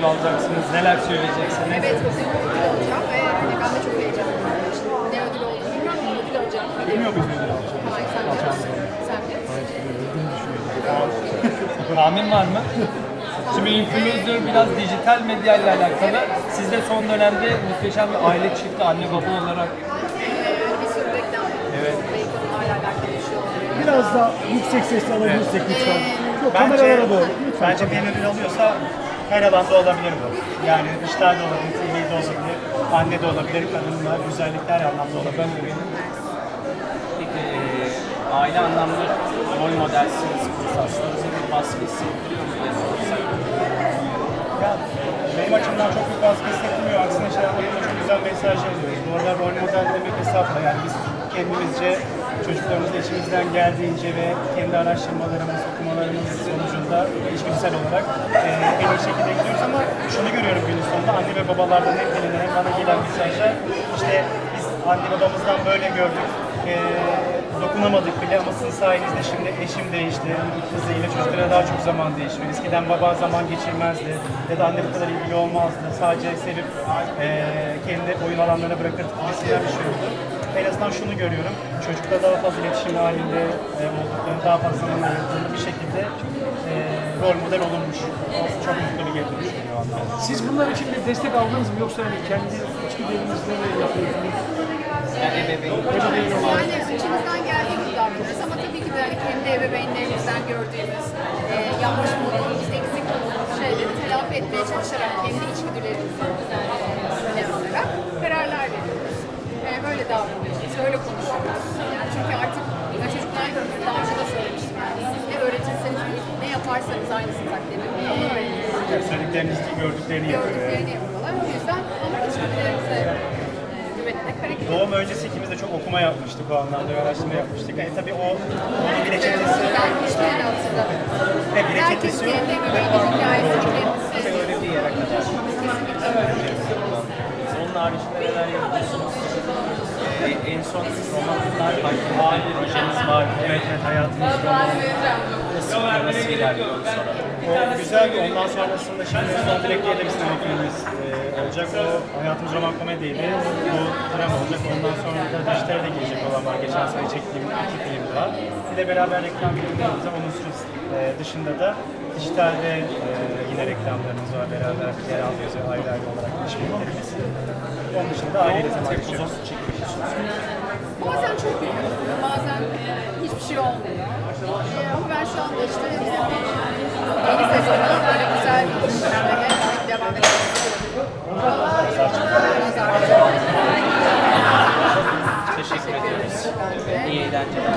ödül alacaksınız? Neler söyleyeceksiniz? Evet, bugün ödül alacağım ve hani ben de çok heyecanlıyım. Ne ödül olduğunu bilmem ödül alacağım. Bilmiyor musun ödül alacağım? Hayır, sen biliyorsun. Sen. Tahmin var mı? Şimdi influencer biraz dijital medyayla alakalı. Siz de son dönemde muhteşem bir aile çifti, anne baba olarak Evet. Şey biraz daha yüksek sesle alabilirsek lütfen. Yok, kameralara doğru. Lütfen. Bence bir ödül alıyorsa her alanda olabilir bu. Yani dijital de olabilir, TV de olabilir, anne de olabilir, kadınlar, güzellikler anlamda olabilir. Peki eee, aile anlamda rol modelsiniz, kursaslarınıza bir baskı hissettiriyor mu diye sorsak? Ya, benim açımdan çok büyük baskı hissetmiyor. Aksine şey anlamda çok güzel mesaj alıyoruz. Bu arada rol model demek hesapla. Yani biz kendimizce çocuklarımızı içimizden geldiğince ve kendi araştırmalarımız, okumalarımız sonucunda içgüdüsel olarak e, en iyi şekilde gidiyoruz ama şunu görüyorum günün sonunda anne ve babalardan hem gelen hem bana gelen mesajlar işte biz anne babamızdan böyle gördük. E, dokunamadık bile ama sizin sayenizde şimdi eşim değişti. Kızıyla çocuklara daha çok zaman değişiyor. Eskiden baba zaman geçirmezdi ya da anne bu kadar ilgili olmazdı. Sadece sevip e, kendi oyun alanlarına bırakırdık gibisinden bir şey oldu. En azından şunu görüyorum. Çocukla daha fazla iletişim halinde e, olduklarını, daha fazla zaman ayırdığını bir şekilde e, rol model olunmuş. O çok mutlu bir anlamda. Siz bunlar için bir destek aldınız mı yoksa hani kendi içgüdülerinizle mi yapıyorsunuz? Yani ebeveyn Yani içimizden geldiği gibi davranıyoruz ama tabii ki de hani kendi ebeveynlerimizden gördüğümüz, e, yanlış bulduğumuz, eksik şeyleri telafi etmeye çalışarak kendi içgüdülerimizi e, öne alarak kararlar veriyoruz. Böyle davranıyoruz, öyle konuşuyoruz. Çünkü artık ya çocuklar daha önce de söylemiştim yani siz ne öğretirseniz ne yaparsanız aynısını taklit edin. Onu öğreniyoruz. Yani söylediklerinizi gördüklerini yapıyor. Gördüklerini yapıyorlar. O yüzden ama içgüdülerimize e, güvenerek hareket ediyoruz. Doğum öncesi ikimiz de çok okuma yapmıştık o anlamda, bir araştırma yapmıştık. Yani tabii o onun bir reçetesi, Ben hiçbirini hatırlamıyorum. ve bir Herkes reçetesi yok. kendi ebeveynin hikayesini kendisi öyle bir yere kadar. kesinlikle. Onun haricinde neler yapıyorsunuz? Eee, en son romanlar hakkında bir projeniz var. Evet, evet hayatımız Nasıl, nasıl ilerliyor onu soralım. O güzel. Ondan sonrasında şimdi son direkt diye de bir sinema filmimiz e, olacak. O hayatımız roman komediydi. Bu drama olacak. Ondan sonra da dijitale de gelecek olan var. Geçen sene çektiğim iki film var. Bir de beraber reklam filmlerimiz var. Onun e, dışında da dijitalde e, yine reklamlarımız var. Beraber yer alıyoruz ayrı olarak işbirliklerimiz. Onun dışında aileyle zaman geçiriyoruz. Bazen çok iyi, bazen hiçbir şey olmuyor. Ee, ama ben şu anda işte e, yeni sezona böyle güzel bir iş yapmaya devam. Pazarcı. Teşekkür ediyoruz. İyi eğlenceler.